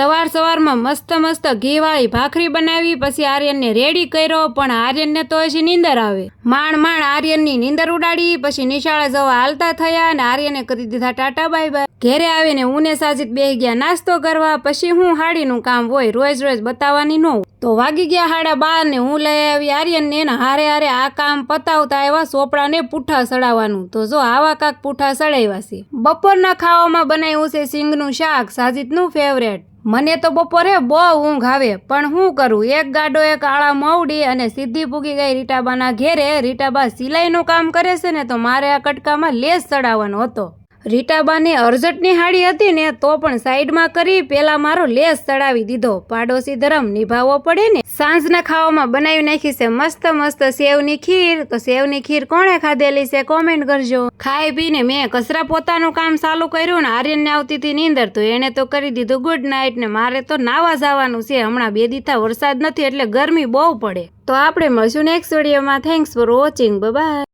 સવાર સવારમાં મસ્ત મસ્ત ઘીવાળી ભાખરી બનાવી, પછી આર્યનને રેડી કર્યો, પણ આર્યનને તો હજી નીંદર આવે. માણ માણ આર્યનની નીંદર ઉડાડી, પછી નિશાળે જવા હાલતા થયા અને આર્યને કરી દીધા ટાટા, બાય બાય. ઘેરે આવીને ઉને સાજીદ બે ગયા નાસ્તો કરવા, પછી હું હાડીનું કામ હોય રોજ રોજ બતાવવાની ન તો વાગી ગયા હાડા બાર ને હું લઈ આવી આર્યનને એના હારે હારે આ કામ પતાવતા એવા સોપડાને પૂઠા સડાવવાનું. તો જો આવા કાક પૂઠા સડાવ્યા છે. બપોરના ખાવામાં બનાવ્યું છે સિંગનું શાક, સાજીદનું ફેવરેટ મને તો બપોરે બહુ ઊંઘ આવે, પણ હું કરું? એક ગાડો, એક આળા મવડી અને સીધી પૂગી ગઈ રીટાબાના ઘેરે રીટાબા સિલાઈનું કામ કરે છે ને તો મારે આ કટકામાં લેસ ચડાવવાનો હતો. રીટાબાને અરજટ નિહાળી હતી ને તો પણ સાઈડમાં કરી પેલા મારો લેસ ચડાવી દીધો. પાડોશી ધર્મ નિભાવવો પડે ને. સાંજના ખાવામાં બનાવી નાખી છે મસ્ત મસ્ત સેવની ખીર. તો સેવની ખીર કોણે ખાધેલી છે કોમેન્ટ કરજો. ખાઈ પીને મેં કચરા પોતાનું કામ ચાલુ કર્યું ને આર્યનને આવતી હતી નીંદર. તો એણે તો કરી દીધું ગુડ નાઇટ ને મારે તો નાવા જવાનું છે. હમણાં બે દીથા વરસાદ નથી એટલે ગરમી બહુ પડે. તો આપણે મળશું નેક્સ્ટ વિડીયોમાં. Thanks for watching bye